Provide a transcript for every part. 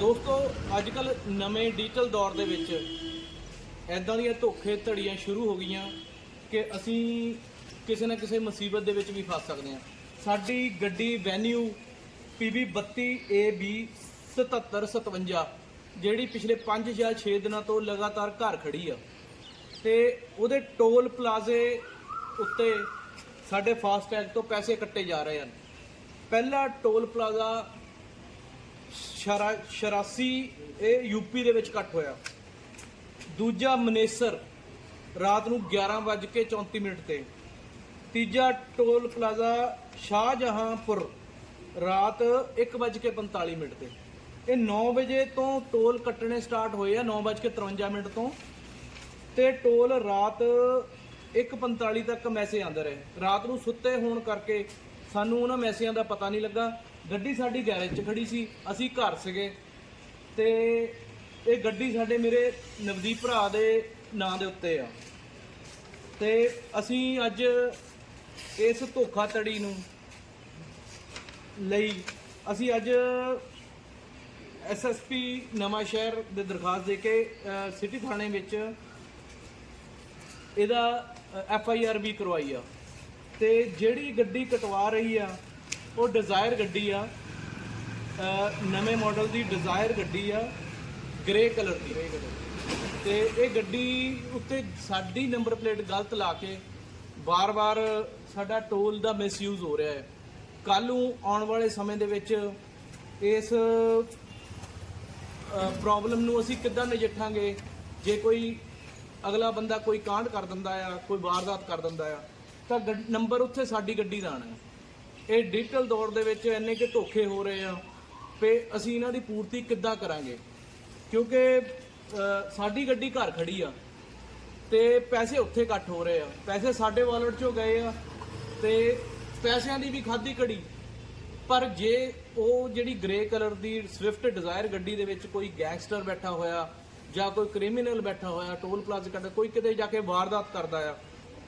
ਦੋਸਤੋ ਅੱਜ ਕੱਲ ਨਵੇਂ ਡਿਜੀਟਲ ਦੌਰ ਦੇ ਵਿੱਚ ਐਦਾਂ ਦੀਆਂ ਧੋਖੇ ਧੜੀਆਂ ਸ਼ੁਰੂ ਹੋ ਗਈਆਂ ਕਿ ਅਸੀਂ ਕਿਸੇ ਨਾ ਕਿਸੇ ਮੁਸੀਬਤ ਦੇ ਵਿੱਚ ਵੀ ਫਸ ਸਕਦੇ ਹਾਂ। ਸਾਡੀ ਗੱਡੀ ਵੈਨਿਊ PB 32AB 7757 ਜਿਹੜੀ ਪਿਛਲੇ 5 ਜਾਂ 6 ਦਿਨਾਂ ਤੋਂ ਲਗਾਤਾਰ ਘਰ ਖੜੀ ਆ। ਤੇ ਉਹਦੇ ਟੋਲ ਪਲਾਜ਼ੇ ਉੱਤੇ ਸਾਡੇ ਫਾਸਟੈਗ ਤੋਂ ਪੈਸੇ ਕੱਟੇ ਜਾ ਰਹੇ ਹਨ। ਪਹਿਲਾ ਟੋਲ ਪਲਾਜ਼ਾ ਸ਼ਰਾ- 86 ਇਹ ਯੂਪੀ ਦੇ ਵਿੱਚ ਕੱਟ ਹੋਇਆ। ਦੂਜਾ ਮਨੇਸਰ ਰਾਤ ਨੂੰ 11:34 ਮਿੰਟ ਤੇ। ਤੀਜਾ ਟੋਲ ਪਲਾਜ਼ਾ ਸ਼ਾਹਜਹਾਂਪੁਰ ਰਾਤ 1:45 ਮਿੰਟ ਤੇ। ਇਹ 9 ਵਜੇ ਤੋਂ ਟੋਲ ਕੱਟਣੇ ਸਟਾਰਟ ਹੋਏ ਆ 9:53 ਮਿੰਟ ਤੋਂ। ਤੇ ਟੋਲ ਰਾਤ 1:45 ਤੱਕ ਮੈਸੇਜ ਆਉਂਦੇ ਰਹੇ। ਰਾਤ ਨੂੰ ਸੁੱਤੇ ਹੋਣ ਕਰਕੇ ਸਾਨੂੰ ਉਹਨਾਂ ਮੈਸੇਜਾਂ ਦਾ ਪਤਾ ਨਹੀਂ ਲੱਗਾ। ਗੱਡੀ ਸਾਡੀ ਗੈਰੇਜ 'ਚ ਖੜੀ ਸੀ, ਅਸੀਂ ਘਰ ਸੀਗੇ। ਤੇ ਇਹ ਗੱਡੀ ਸਾਡੇ ਮੇਰੇ ਨਵਦੀਪ ਭਰਾ ਦੇ ਨਾਂ ਦੇ ਉੱਤੇ ਆ। ਤੇ ਅਸੀਂ ਅੱਜ ਇਸ ਧੋਖਾਧੜੀ ਨੂੰ ਲਈ, ਅਸੀਂ ਅੱਜ ਐਸਐਸਪੀ ਨਵਾਂ ਸ਼ਹਿਰ ਦੇ ਦਰਖਾਸਤ ਦੇ ਕੇ ਸਿਟੀ ਥਾਣੇ ਵਿੱਚ ਇਹਦਾ ਐਫ ਆਈ ਆਰ ਵੀ ਕਰਵਾਈ ਆ। ਤੇ ਜਿਹੜੀ ਗੱਡੀ ਕਟਵਾ ਰਹੀ ਆ ਉਹ ਡਿਜ਼ਾਇਰ ਗੱਡੀ ਆ। ਨਵੇਂ ਮਾਡਲ ਦੀ ਡਿਜ਼ਾਇਰ ਗੱਡੀ ਆ ਗ੍ਰੇ ਕਲਰ ਦੀ। ਤੇ ਇਹ ਗੱਡੀ ਉੱਤੇ ਸਾਡੀ ਨੰਬਰ ਪਲੇਟ ਗਲਤ ਲਾ ਕੇ ਵਾਰ-ਵਾਰ ਸਾਡਾ ਟੋਲ ਦਾ ਮਿਸਯੂਜ਼ ਹੋ ਰਿਹਾ ਹੈ। ਕੱਲ ਨੂੰ ਆਉਣ ਵਾਲੇ ਸਮੇਂ ਦੇ ਵਿੱਚ ਇਸ ਪ੍ਰੋਬਲਮ ਨੂੰ ਅਸੀਂ ਕਿੱਦਾਂ ਨਜਿੱਠਾਂਗੇ? ਜੇ ਕੋਈ ਅਗਲਾ ਬੰਦਾ ਕੋਈ ਕਾਂਡ ਕਰ ਦਿੰਦਾ ਆ, ਕੋਈ ਵਾਰਦਾਤ ਕਰ ਦਿੰਦਾ ਆ, ਤਾਂ ਗੱਡ- ਨੰਬਰ ਉੱਥੇ ਸਾਡੀ ਗੱਡੀ ਦਾ ਆਣਾ ਹੈ। ਇਹ ਡਿਜੀਟਲ ਦੌਰ ਦੇ ਵਿੱਚ ਇੰਨੇ ਕਿ ਧੋਖੇ ਹੋ ਰਹੇ ਆ, ਤੇ ਅਸੀਂ ਇਹਨਾਂ ਦੀ ਪੂਰਤੀ ਕਿੱਦਾਂ ਕਰਾਂਗੇ? ਕਿਉਂਕਿ ਸਾਡੀ ਗੱਡੀ ਘਰ ਖੜੀ ਆ, ਤੇ ਪੈਸੇ ਉੱਥੇ ਇਕੱਠ ਹੋ ਰਹੇ ਆ। ਪੈਸੇ ਸਾਡੇ ਵਾਲਟ ਚੋਂ ਗਏ ਆ, ਤੇ ਪੈਸਿਆਂ ਦੀ ਵੀ ਖਾਦੀ ਕੜੀ। ਪਰ ਜੇ ਉਹ ਜਿਹੜੀ ਗ੍ਰੇ ਕਲਰ ਦੀ ਸਵਿਫਟ ਡਿਜ਼ਾਇਰ ਗੱਡੀ ਦੇ ਵਿੱਚ ਕੋਈ ਗੈਂਗਸਟਰ ਬੈਠਾ ਹੋਇਆ, ਜਾਂ ਕੋਈ ਕ੍ਰਿਮੀਨਲ ਬੈਠਾ ਹੋਇਆ ਟੋਲ ਪਲਾਜ਼ਾ ਕਰਦਾ ਕੋਈ ਕਿਤੇ ਜਾ ਕੇ ਵਾਰਦਾਤ ਕਰਦਾ ਆ,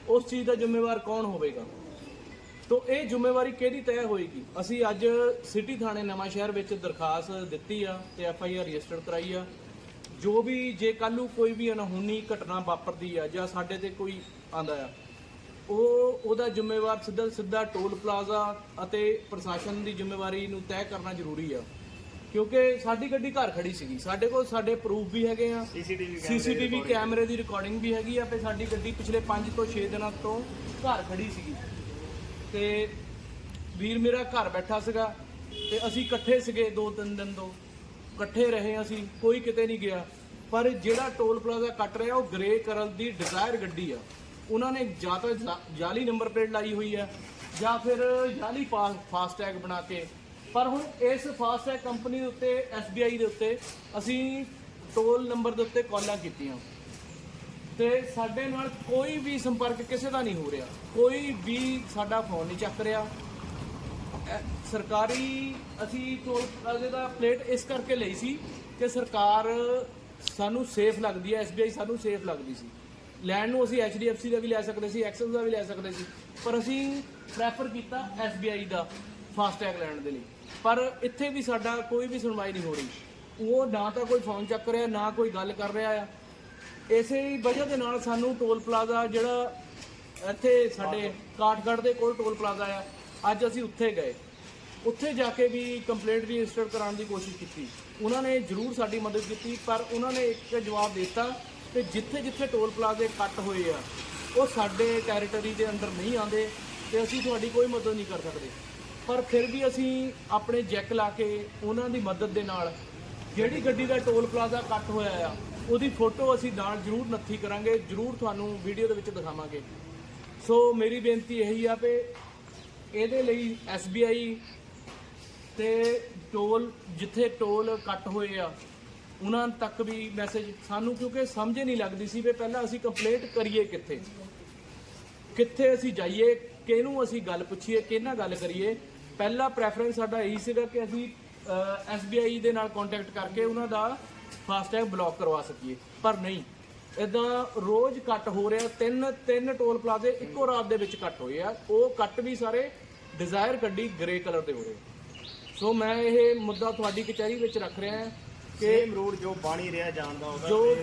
ਉਸ ਚੀਜ਼ ਦਾ ਜ਼ਿੰਮੇਵਾਰ ਕੌਣ ਹੋਵੇਗਾ? ਤੋ ਇਹ ਜ਼ਿੰਮੇਵਾਰੀ ਕਿਹਦੀ ਤੈਅ ਹੋਏਗੀ? ਅਸੀਂ ਅੱਜ ਸਿਟੀ ਥਾਣੇ ਨਵਾਂ ਸ਼ਹਿਰ ਵਿੱਚ ਦਰਖਾਸਤ ਦਿੱਤੀ ਆ ਤੇ ਐਫ ਆਈ ਆਰ ਰਜਿਸਟਰ ਕਰਾਈ ਆ। ਜੋ ਵੀ ਜੇ ਕੱਲ ਨੂੰ ਕੋਈ ਵੀ ਅਨਹੋਣੀ ਘਟਨਾ ਵਾਪਰਦੀ ਆ ਜਾਂ ਸਾਡੇ ਤੇ ਕੋਈ ਆਂਦਾ ਆ ਉਹ ਉਹਦਾ ਜ਼ਿੰਮੇਵਾਰ ਸਿੱਧਾ ਸਿੱਧਾ ਟੋਲ ਪਲਾਜ਼ਾ ਅਤੇ ਪ੍ਰਸ਼ਾਸਨ ਦੀ ਜ਼ਿੰਮੇਵਾਰੀ ਨੂੰ ਤੈਅ ਕਰਨਾ ਜ਼ਰੂਰੀ ਆ। ਕਿਉਂਕਿ ਸਾਡੀ ਗੱਡੀ ਘਰ ਖੜੀ ਸੀਗੀ। ਸਾਡੇ ਕੋਲ ਸਾਡੇ ਪ੍ਰੂਫ ਵੀ ਹੈਗੇ ਆ ਸੀਸੀਟੀਵੀ ਸੀਸੀਟੀਵੀ ਕੈਮਰੇ ਦੀ ਰਿਕਾਰਡਿੰਗ ਵੀ ਹੈਗੀ ਆ ਤੇ ਸਾਡੀ ਗੱਡੀ ਪਿਛਲੇ 5 ਤੋਂ 6 ਦਿਨਾਂ ਤੋਂ ਘਰ ਖੜੀ ਸੀਗੀ। ਤੇ ਵੀਰ ਮੇਰਾ ਘਰ ਬੈਠਾ ਸੀਗਾ ਤੇ ਅਸੀਂ ਇਕੱਠੇ ਸੀਗੇ ਦੋ ਤਿੰਨ ਦਿਨ ਤੋਂ। ਇਕੱਠੇ ਰਹੇ ਅਸੀਂ, ਕੋਈ ਕਿਤੇ ਨਹੀਂ ਗਿਆ। ਪਰ ਜਿਹੜਾ ਟੋਲ ਪਲਾਜ਼ਾ ਕੱਟ ਰਿਹਾ, ਉਹ ਗ੍ਰੇ ਕਲਰ ਦੀ ਡਿਜ਼ਾਇਰ ਗੱਡੀ ਆ। ਉਹਨਾਂ ਨੇ ਜਾਂ ਤਾਂ ਜਾ- ਜਾਲੀ ਨੰਬਰ ਪਲੇਟ ਲਾਈ ਹੋਈ ਆ, ਜਾਂ ਫਿਰ ਜਾਲੀ ਫਾਸਟੈਗ ਬਣਾ ਕੇ। ਪਰ ਹੁਣ ਇਸ ਫਾਸਟੈਗ ਕੰਪਨੀ ਦੇ ਉੱਤੇ SBI ਦੇ ਉੱਤੇ ਅਸੀਂ ਟੋਲ ਨੰਬਰ ਦੇ ਉੱਤੇ ਕਾਲਾਂ ਕੀਤੀਆਂ। ਤੇ ਸਾਡੇ ਨਾਲ ਕੋਈ ਵੀ ਸੰਪਰਕ ਕਿਸੇ ਦਾ ਨਹੀਂ ਹੋ ਰਿਹਾ। ਕੋਈ ਵੀ ਸਾਡਾ ਫੋਨ ਨਹੀਂ ਚੱਕ ਰਿਹਾ। ਅਹ ਸਰਕਾਰੀ ਅਸੀਂ ਟੋਲ ਪਲਾਜ਼ੇ ਦਾ ਪਲੇਟ ਇਸ ਕਰਕੇ ਲਈ ਸੀ ਕਿ ਸਰਕਾਰ ਸਾਨੂੰ ਸੇਫ ਲੱਗਦੀ ਹੈ SBI ਸਾਨੂੰ ਸੇਫ ਲੱਗਦੀ ਸੀ। ਲੈਣ ਨੂੰ ਅਸੀਂ HDFC ਦਾ ਵੀ ਲੈ ਸਕਦੇ ਸੀ ਐਕਸਿਸ ਦਾ ਵੀ ਲੈ ਸਕਦੇ ਸੀ। ਪਰ ਅਸੀਂ ਪ੍ਰੈਫਰ ਕੀਤਾ SBI ਦਾ ਫਾਸਟੈਗ ਲੈਣ ਦੇ ਲਈ। ਪਰ ਇੱਥੇ ਵੀ ਸਾਡਾ ਕੋਈ ਵੀ ਸੁਣਵਾਈ ਨਹੀਂ ਹੋ ਰਹੀ। ਉਹ ਨਾ ਤਾਂ ਕੋਈ ਫੋਨ ਚੱਕ ਰਿਹਾ, ਨਾ ਕੋਈ ਗੱਲ ਕਰ ਰਿਹਾ ਆ। ਇਸੇ ਵਜ੍ਹਾ ਦੇ ਨਾਲ ਸਾਨੂੰ ਟੋਲ ਪਲਾਜ਼ਾ ਜਿਹੜਾ ਇੱਥੇ ਸਾਡੇ ਕਾਠਗੜ੍ਹ ਦੇ ਕੋਲ ਟੋਲ ਪਲਾਜ਼ਾ ਆ, ਅੱਜ ਅਸੀਂ ਉੱਥੇ ਗਏ। ਉੱਥੇ ਜਾ ਕੇ ਵੀ ਕੰਪਲੇਂਟ ਰਜਿਸਟਰ ਕਰਾਉਣ ਦੀ ਕੋਸ਼ਿਸ਼ ਕੀਤੀ। ਉਹਨਾਂ ਨੇ ਜ਼ਰੂਰ ਸਾਡੀ ਮਦਦ ਕੀਤੀ, ਪਰ ਉਹਨਾਂ ਨੇ ਇੱਕ ਜਵਾਬ ਦਿੱਤਾ ਕਿ ਜਿੱਥੇ ਜਿੱਥੇ ਟੋਲ ਪਲਾਜ਼ੇ ਕੱਟ ਹੋਏ ਆ, ਉਹ ਸਾਡੇ ਟੈਰੀਟਰੀ ਦੇ ਅੰਦਰ ਨਹੀਂ ਆਉਂਦੇ ਤੇ ਅਸੀਂ ਤੁਹਾਡੀ ਕੋਈ ਮਦਦ ਨਹੀਂ ਕਰ ਸਕਦੇ। ਪਰ ਫਿਰ ਵੀ ਅਸੀਂ ਆਪਣੇ ਜੈਕ ਲਾ ਕੇ ਉਹਨਾਂ ਦੀ ਮਦਦ ਦੇ ਨਾਲ ਜਿਹੜੀ ਗੱਡੀ ਦਾ ਟੋਲ ਪਲਾਜ਼ਾ ਕੱਟ ਹੋਇਆ ਆ ਉਹਦੀ ਫੋਟੋ ਅਸੀਂ ਨਾਲ ਜ਼ਰੂਰ ਨੱਥੀ ਕਰਾਂਗੇ, ਜ਼ਰੂਰ ਤੁਹਾਨੂੰ ਵੀਡੀਓ ਦੇ ਵਿੱਚ ਦਿਖਾਵਾਂਗੇ। ਸੋ ਮੇਰੀ ਬੇਨਤੀ ਇਹੀ ਆ ਕਿ ਇਹਦੇ ਲਈ SBI ਤੇ ਟੋਲ, ਜਿੱਥੇ ਟੋਲ ਕੱਟ ਹੋਏ ਆ, ਉਹਨਾਂ ਤੱਕ ਵੀ ਮੈਸੇਜ ਸਾਨੂੰ ਕਿਉਂਕਿ ਸਮਝ ਹੀ ਨਹੀਂ ਲੱਗਦੀ ਸੀ ਵੀ ਪਹਿਲਾਂ ਅਸੀਂ ਕੰਪਲੇਂਟ ਕਰੀਏ ਕਿੱਥੇ। ਕਿੱਥੇ ਅਸੀਂ ਜਾਈਏ, ਕਿਹਨੂੰ ਅਸੀਂ ਗੱਲ ਪੁੱਛੀਏ, ਕਿਹਨਾਂ ਗੱਲ ਕਰੀਏ। ਪਹਿਲਾ ਪ੍ਰੈਫਰੈਂਸ ਸਾਡਾ ਇਹੀ ਸੀਗਾ ਕਿ ਅਸੀਂ SBI ਦੇ ਨਾਲ ਕੰਟੈਕਟ ਕਰਕੇ ਉਹਨਾਂ ਦਾ ਫਾਸਟੈਗ ਬਲੌਕ ਕਰਵਾ ਸਕੀਏ। ਪਰ ਨਹੀਂ ਇਦਾਂ ਰੋਜ਼ ਕੱਟ ਹੋ ਰਿਹਾ ਤਿੰਨ ਤਿੰਨ ਟੋਲ ਪਲਾਜ਼ੇ ਇੱਕੋ ਰਾਤ ਦੇ ਵਿੱਚ ਕੱਟ ਹੋਏ ਆ। ਉਹ ਕੱਟ ਵੀ ਸਾਰੇ ਡਿਜ਼ਾਇਰ ਗੱਡੀ ਗ੍ਰੇ ਕਲਰ ਦੇ ਹੋ ਰਹੇ। ਸੋ ਮੈਂ ਇਹ ਮੁੱਦਾ ਤੁਹਾਡੀ ਕਚਹਿਰੀ ਵਿੱਚ ਰੱਖ ਰਿਹਾ ਹਾਂ ਕਿ ਸੇਮ ਰੂਟ ਜੋ ਬਾਣੀ ਰਿਹਾ ਜਾਣਦਾ ਹੋਗਾ ਜੋ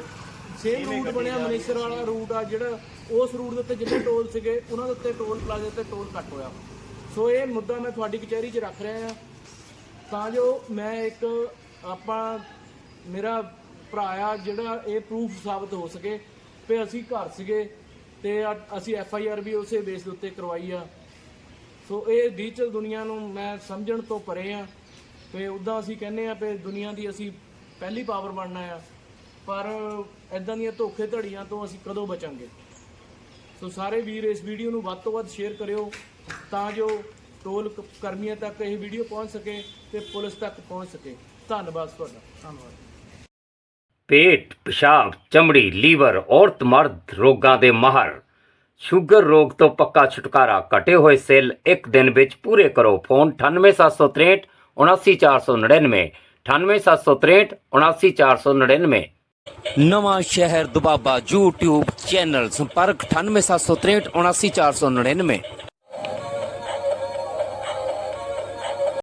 ਸੇਮ ਰੂਟ ਬਣਿਆ ਮਨੇਸਰ ਹੈ, ਵਾਲਾ ਰੂਟ ਆ ਜਿਹੜਾ ਉਸ ਰੂਟ ਦੇ ਉੱਤੇ ਜਿੰਨੇ ਟੋਲ ਸੀਗੇ ਉਹਨਾਂ ਦੇ ਉੱਤੇ ਟੋਲ ਪਲਾਜ਼ੇ ਤੇ ਟੋਲ ਕੱਟ ਹੋਇਆ। ਸੋ ਇਹ ਮੁੱਦਾ ਮੈਂ ਤੁਹਾਡੀ ਕਚਹਿਰੀ 'ਚ ਰੱਖ ਰਿਹਾ ਆ ਤਾਂ ਜੋ ਮੈਂ ਇੱਕ ਆਪਾਂ ਮੇਰਾ ਭਰਾ ਆ ਜਿਹੜਾ ਇਹ ਪ੍ਰੂਫ ਸਾਬਤ ਹੋ ਸਕੇ ਕਿ ਅਸੀਂ ਘਰ ਸੀਗੇ ਤੇ ਅਸੀਂ ਐਫ ਆਈ ਆਰ ਵੀ ਉਸੇ ਬੇਸ ਦੇ ਉੱਤੇ ਕਰਵਾਈ ਆ। ਸੋ ਇਹ ਡਿਜੀਟਲ ਦੁਨੀਆ ਨੂੰ ਮੈਂ ਸਮਝਣ ਤੋਂ ਪਰੇ ਆ ਤੇ ਉਦਾਂ ਅਸੀਂ ਕਹਿੰਦੇ ਆ ਕਿ ਦੁਨੀਆ ਦੀ ਅਸੀਂ ਪਹਿਲੀ ਪਾਵਰ ਬਣਨਾ ਆ, ਪਰ ਐਦਾਂ ਦੀਆਂ ਧੋਖੇ ਧੜੀਆਂ ਤੋਂ ਅਸੀਂ ਕਦੋਂ ਬਚਾਂਗੇ? ਸੋ ਸਾਰੇ ਵੀਰ ਇਸ ਵੀਡੀਓ ਨੂੰ ਵੱਧ ਤੋਂ ਵੱਧ ਸ਼ੇਅਰ ਕਰਿਓ ਤਾਂ ਜੋ ਟੋਲ ਕ- ਕਰਮੀਆਂ ਤੱਕ ਇਹ ਵੀਡੀਓ ਪਹੁੰਚ ਸਕੇ ਤੇ ਪੁਲਿਸ ਤੱਕ ਪਹੁੰਚ ਸਕੇ। ਧੰਨਵਾਦ ਤੁਹਾਡਾ। ਧੰਨਵਾਦ। ਪੇਟ, ਪਿਸ਼ਾਬ, ਚਮੜੀ, ਲੀਵਰ, ਔਰਤ, ਮਰਦ, ਰੋਗਾਂ ਦੇ ਮਾਹਰ। ਸ਼ੂਗਰ ਰੋਗ ਤੋਂ ਪੱਕਾ ਛੁਟਕਾਰਾ ਕਟੇ ਹੋਏ ਸੈੱਲ ਇੱਕ ਦਿਨ ਵਿੱਚ ਪੂਰੇ ਕਰੋ। ਫੋਨ 98763 79499 98763 79499 ਨਵਾਂ ਸ਼ਹਿਰ ਦੁਬਾਬਾ YouTube ਚੈਨਲ ਸੰਪਰਕ 98763 79499